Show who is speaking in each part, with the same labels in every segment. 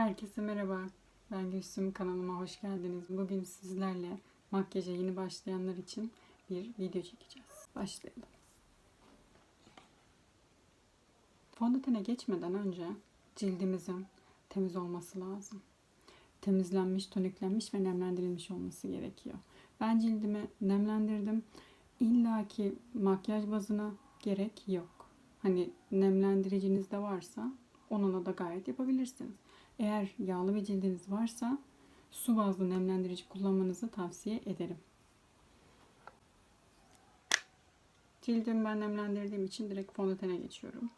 Speaker 1: Herkese merhaba. Ben Gülsüm kanalıma hoş geldiniz. Bugün sizlerle makyaja yeni başlayanlar için bir video çekeceğiz. Başlayalım. Fondötene geçmeden önce cildimizin temiz olması lazım. Temizlenmiş, toniklenmiş ve nemlendirilmiş olması gerekiyor. Ben cildimi nemlendirdim. İlla ki makyaj bazına gerek yok. Hani nemlendiriciniz de varsa onunla da gayet yapabilirsiniz. Eğer yağlı bir cildiniz varsa su bazlı nemlendirici kullanmanızı tavsiye ederim. Cildimi ben nemlendirdiğim için direkt fondötene geçiyorum.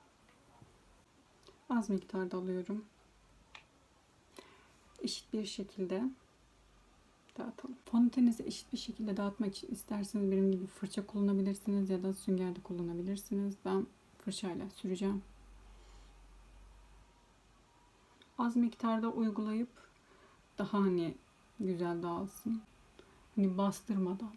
Speaker 1: Az miktarda alıyorum. Eşit bir şekilde dağıtalım. Fondöteninizi eşit bir şekilde dağıtmak için isterseniz benim gibi fırça kullanabilirsiniz ya da süngerde kullanabilirsiniz. Ben fırçayla süreceğim. Az miktarda uygulayıp daha hani güzel dağılsın. Hani bastırmadan.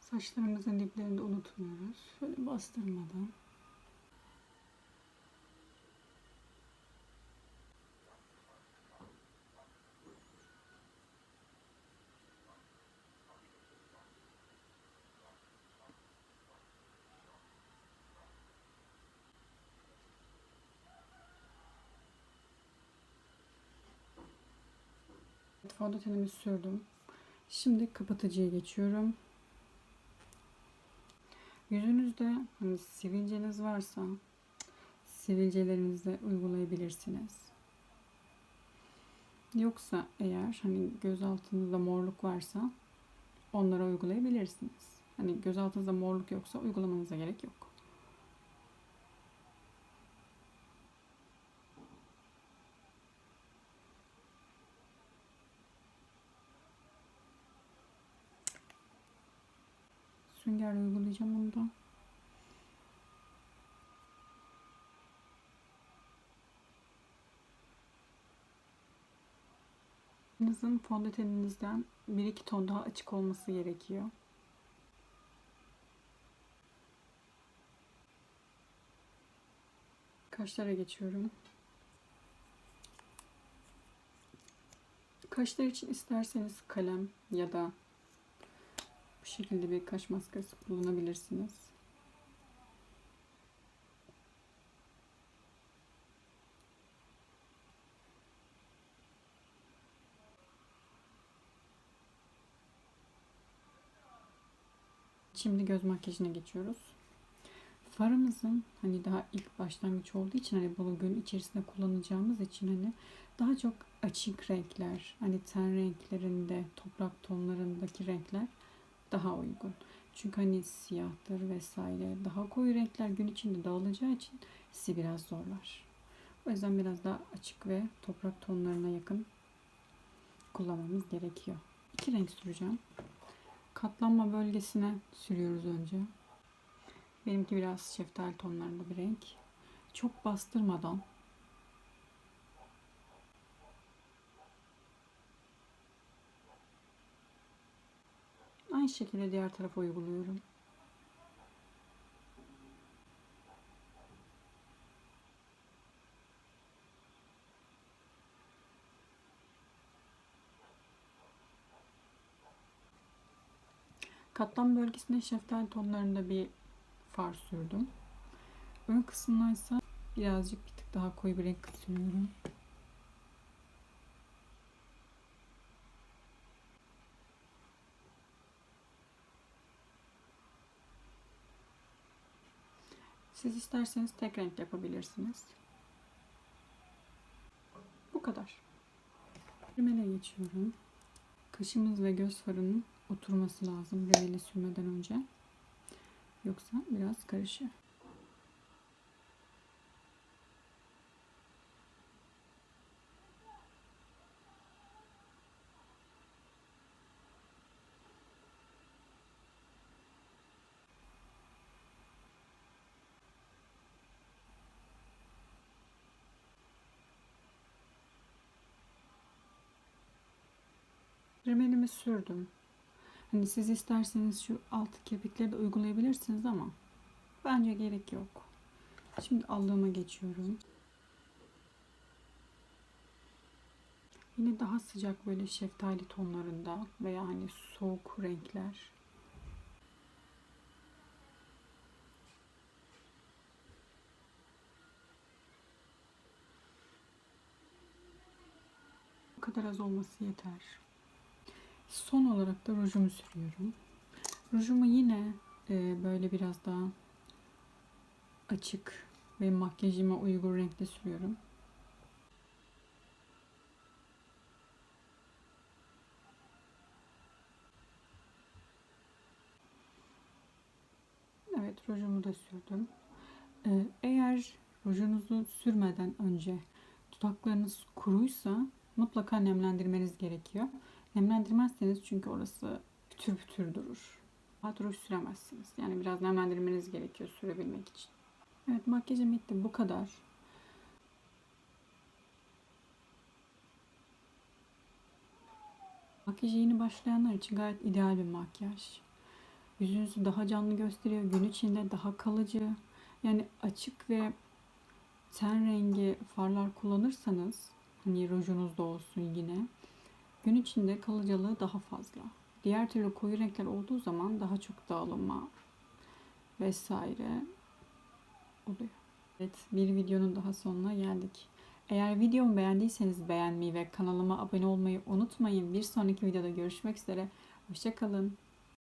Speaker 1: Saçlarımızın diplerini de unutmuyoruz. Şöyle bastırmadan. Fondötenimi sürdüm. Şimdi kapatıcıya geçiyorum. Yüzünüzde hani sivilceniz varsa sivilcelerinizi uygulayabilirsiniz. Yoksa eğer hani göz altınızda morluk varsa onlara uygulayabilirsiniz. Hani göz altınızda morluk yoksa uygulamanıza gerek yok. Süngerle uygulayacağım onu da. Saçınızın fondöteninizden 1-2 ton daha açık olması gerekiyor. Kaşlara geçiyorum. Kaşlar için isterseniz kalem ya da bu şekilde bir kaş maskarası kullanabilirsiniz. Şimdi göz makyajına geçiyoruz. Farımızın hani daha ilk başlangıç olduğu için hani bunu gün içerisinde kullanacağımız için hani daha çok açık renkler, hani ten renklerinde, toprak tonlarındaki renkler daha uygun. Çünkü hani siyahtır vesaire daha koyu renkler gün içinde dağılacağı için sizi biraz zorlar. O yüzden biraz daha açık ve toprak tonlarına yakın kullanmamız gerekiyor. İki renk süreceğim. Katlanma bölgesine sürüyoruz önce. Benimki biraz şeftali tonlarında bir renk. Çok bastırmadan Aynı şekilde diğer tarafa uyguluyorum. Katlan bölgesinde şeftali tonlarında bir far sürdüm. Ön kısmına ise birazcık bir tık daha koyu bir renk sürüyorum. Siz isterseniz tek renk yapabilirsiniz. Bu kadar. Rimele geçiyorum. Kaşımız ve göz farının oturması lazım rimeli sürmeden önce. Yoksa biraz karışır. Rimelimi sürdüm. Hani siz isterseniz şu alt kirpikleri de uygulayabilirsiniz ama bence gerek yok. Şimdi allığıma geçiyorum. Yine daha sıcak böyle şeftali tonlarında veya hani soğuk renkler. Bu kadar az olması yeter. Son olarak da rujumu sürüyorum. Rujumu yine e, böyle biraz daha açık ve makyajıma uygun renkte sürüyorum. Evet rujumu da sürdüm. Ee, eğer rujunuzu sürmeden önce dudaklarınız kuruysa mutlaka nemlendirmeniz gerekiyor. Nemlendirmezseniz çünkü orası pütür pütür durur. Rahat ruj süremezsiniz. Yani biraz nemlendirmeniz gerekiyor sürebilmek için. Evet makyajım bitti. Bu kadar. Makyaja yeni başlayanlar için gayet ideal bir makyaj. Yüzünüzü daha canlı gösteriyor. Gün içinde daha kalıcı. Yani açık ve ten rengi farlar kullanırsanız hani rujunuz da olsun yine gün içinde kalıcılığı daha fazla. Diğer türlü koyu renkler olduğu zaman daha çok dağılma vesaire oluyor. Evet bir videonun daha sonuna geldik. Eğer videomu beğendiyseniz beğenmeyi ve kanalıma abone olmayı unutmayın. Bir sonraki videoda görüşmek üzere. Hoşçakalın.